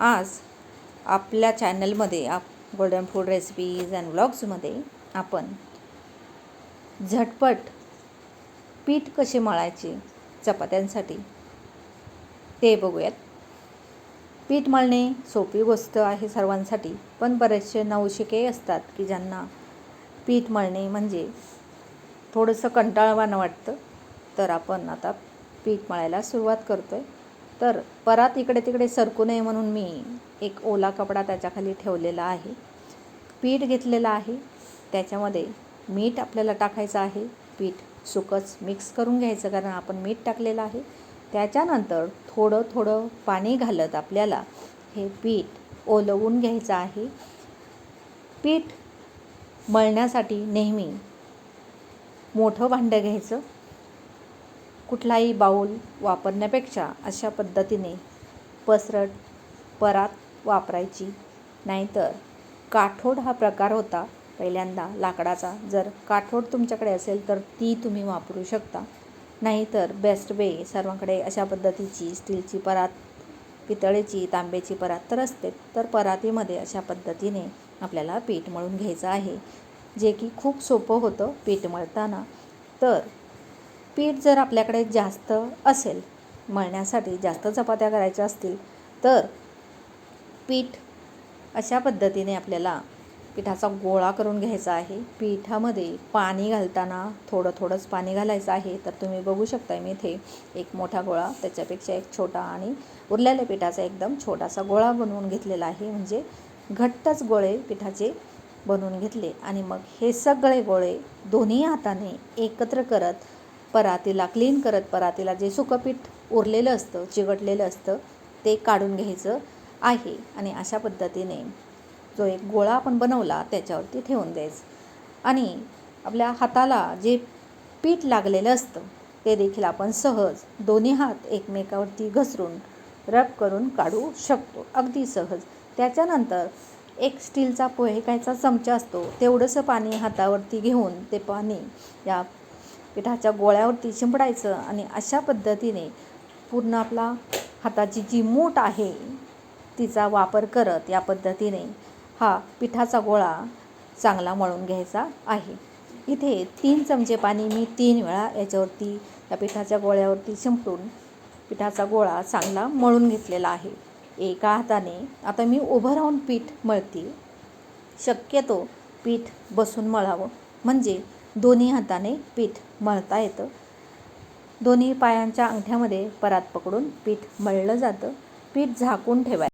आज आपल्या चॅनलमध्ये आप गोल्डन फूड रेसिपीज अँड व्लॉग्समध्ये आपण झटपट पीठ कसे मळायचे चपात्यांसाठी ते बघूयात. पीठ मळणे सोपी गोष्ट आहे सर्वांसाठी पण बरेचसे नवशिके असतात की ज्यांना पीठ मळणे म्हणजे थोडंसं कंटाळवाणं वाटतं. तर आपण आता पीठ मळायला सुरुवात करतो आहे तर परात इकडे तिकडे सरकू नये म्हणून मी एक ओला कपडा त्याच्याखाली ठेवलेला आहे. पीठ घेतलेलं आहे. त्याच्यामध्ये मीठ आपल्याला टाकायचं आहे. पीठ सुकच मिक्स करून घ्यायचं कारण आपण मीठ टाकलेलं आहे. त्याच्यानंतर थोडं थोडं पाणी घालत आपल्याला हे पीठ ओलवून घ्यायचं आहे. पीठ मळण्यासाठी नेहमी मोठं भांडं घ्यायचं. कुठलाही बाऊल वापरण्यापेक्षा अशा पद्धतीने पसरट परात वापरायची. नाहीतर काठोड हा प्रकार होता पहिल्यांदा लाकडाचा. जर काठोड तुमच्याकडे असेल तर ती तुम्ही वापरू शकता. नाहीतर बेस्ट वे सर्वांकडे अशा पद्धतीची स्टीलची परात पितळेची तांब्याची परात तर असते. तर परातीमध्ये अशा पद्धतीने आपल्याला पीठ मळून घ्यायचं आहे. जे की खूप सोपं होतं पीठ मळताना. तर पीठ जर आपल्याकडे जास्त असेल मळण्यासाठी जास्त चपात्या करायच्या असतील तर पीठ अशा पद्धतीने आपल्याला पिठाचा गोळा करून घ्यायचा आहे. पिठामध्ये पाणी घालताना थोडं थोडंच पाणी घालायचं आहे. तर तुम्ही बघू शकता मी इथे एक मोठा गोळा त्याच्यापेक्षा एक छोटा आणि उरलेल्या पिठाचा एकदम छोटासा गोळा बनवून घेतलेला आहे. म्हणजे घट्टच गोळे पिठाचे बनवून घेतले. आणि मग हे सगळे गोळे दोन्ही हाताने एकत्र करत परातीला क्लीन करत परातीला जे सुकंपीठ उरलेलं असतं चिकटलेलं असतं ते काढून घ्यायचं आहे आणि अशा पद्धतीने जो एक गोळा आपण बनवला त्याच्यावरती ठेवून द्यायचं. आणि आपल्या हाताला जे पीठ लागलेलं असतं ते देखील आपण सहज दोन्ही हात एकमेकावरती घसरून रब करून काढू शकतो. अगदी सहज. त्याच्यानंतर एक स्टीलचा पोहेकायचा चमचा असतो तेवढंसं पाणी हातावरती घेऊन ते पाणी या पिठाच्या गोळ्यावरती शिंपडायचं आणि अशा पद्धतीने पूर्ण आपला हाताची जी मूठ आहे तिचा वापर करत या पद्धतीने हा पिठाचा गोळा चांगला मळून घ्यायचा आहे. इथे तीन चमचे पाणी मी तीन वेळा याच्यावरती या पिठाच्या गोळ्यावरती शिंपडून पिठाचा गोळा चांगला मळून घेतलेला आहे. एका हाताने आता मी उभं राहून पीठ मळते. शक्यतो पीठ बसून मळावं. म्हणजे दोन्ही हाताने पीठ मळता येतं. दोन्ही पायांच्या अंगठ्यामध्ये परात पकडून पीठ मळलं जातं. पीठ झाकून ठेवायचं.